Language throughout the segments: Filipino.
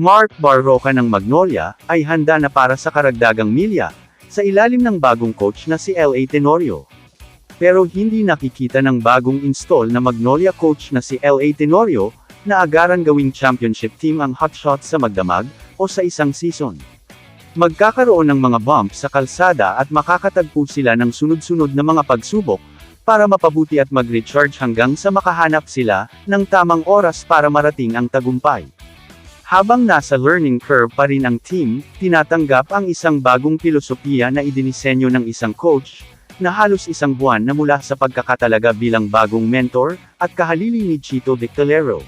Mark Barroca ng Magnolia, ay handa na para sa karagdagang milya, sa ilalim ng bagong coach na si L.A. Tenorio. Pero hindi nakikita ng bagong install na Magnolia coach na si L.A. Tenorio, na agaran gawing championship team ang Hotshots sa magdamag, o sa isang season. Magkakaroon ng mga bump sa kalsada at makakatagpo sila ng sunod-sunod na mga pagsubok, para mapabuti at mag-recharge hanggang sa makahanap sila, ng tamang oras para marating ang tagumpay. Habang nasa learning curve pa rin ang team, tinatanggap ang isang bagong filosofiya na idinisenyo ng isang coach, na halos isang buwan na mula sa pagkakatalaga bilang bagong mentor, at kahalili ni Chito Victorero.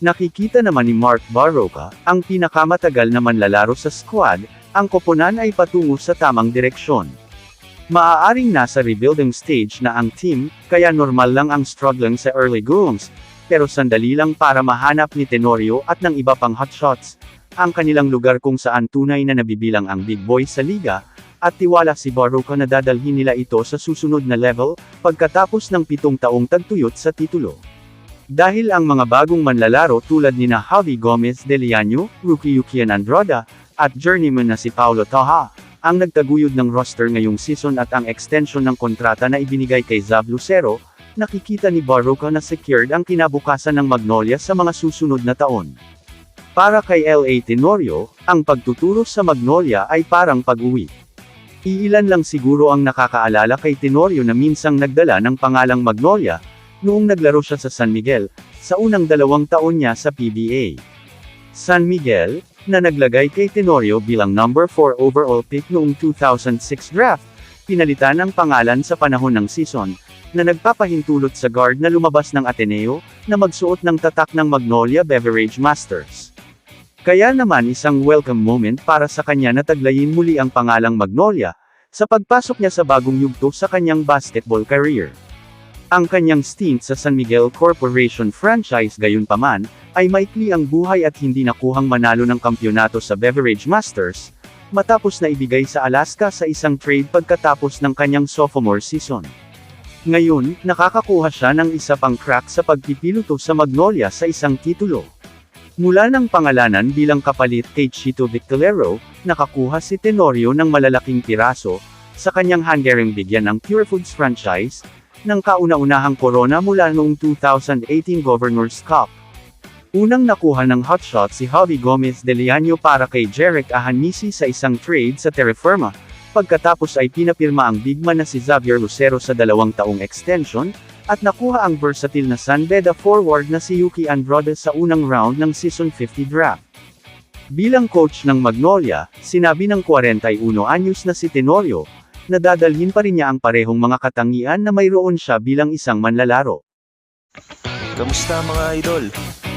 Nakikita naman ni Mark Barroca, ang pinakamatagal na manlalaro sa squad, ang koponan ay patungo sa tamang direksyon. Maaaring nasa rebuilding stage na ang team, kaya normal lang ang struggling sa early goings, pero sandali lang para mahanap ni Tenorio at ng iba pang hotshots, ang kanilang lugar kung saan tunay na nabibilang ang big boys sa liga, at tiwala si Barroca na dadalhin nila ito sa susunod na level, pagkatapos ng pitong taong tagtuyot sa titulo. Dahil ang mga bagong manlalaro tulad ni na Javi Gomez de Liano, rookie Yukian Andrada, at journeyman na si Paulo Taha, ang nagtaguyod ng roster ngayong season at ang extension ng kontrata na ibinigay kay Zab Lucero, nakikita ni Barroca na secured ang kinabukasan ng Magnolia sa mga susunod na taon. Para kay L.A. Tenorio, ang pagtuturo sa Magnolia ay parang pag-uwi. Iilan lang siguro ang nakakaalala kay Tenorio na minsang nagdala ng pangalang Magnolia, noong naglaro siya sa San Miguel, sa unang dalawang taon niya sa PBA. San Miguel, na naglagay kay Tenorio bilang number 4 overall pick noong 2006 draft, pinalitan ang pangalan sa panahon ng season, na nagpapahintulot sa guard na lumabas ng Ateneo, na magsuot ng tatak ng Magnolia Beverage Masters. Kaya naman isang welcome moment para sa kanya na taglayin muli ang pangalang Magnolia, sa pagpasok niya sa bagong yugto sa kanyang basketball career. Ang kanyang stint sa San Miguel Corporation franchise gayunpaman, ay maikli ang buhay at hindi nakuhang manalo ng kampyonato sa Beverage Masters, matapos na ibigay sa Alaska sa isang trade pagkatapos ng kanyang sophomore season. Ngayon, nakakakuha siya ng isa pang crack sa pagpipiluto sa Magnolia sa isang titulo. Mula ng pangalanan bilang kapalit kay Chito Victorero, nakakuha si Tenorio ng malalaking piraso, sa kanyang hanggaring bigyan ng Pure Foods franchise, ng kauna-unahang corona mula noong 2018 Governor's Cup. Unang nakuha ng hotshot si Javi Gomez de Liano para kay Jeric Ahanisi sa isang trade sa Terra Firma, pagkatapos ay pinapirma ang bigman na si Xavier Lucero sa dalawang taong extension, at nakuha ang versatile na San Beda forward na si Yuki Andrade sa unang round ng Season 50 draft. Bilang coach ng Magnolia, sinabi ng 41 anyos na si Tenorio, na dadalhin pa rin niya ang parehong mga katangian na mayroon siya bilang isang manlalaro. Kamusta mga idol?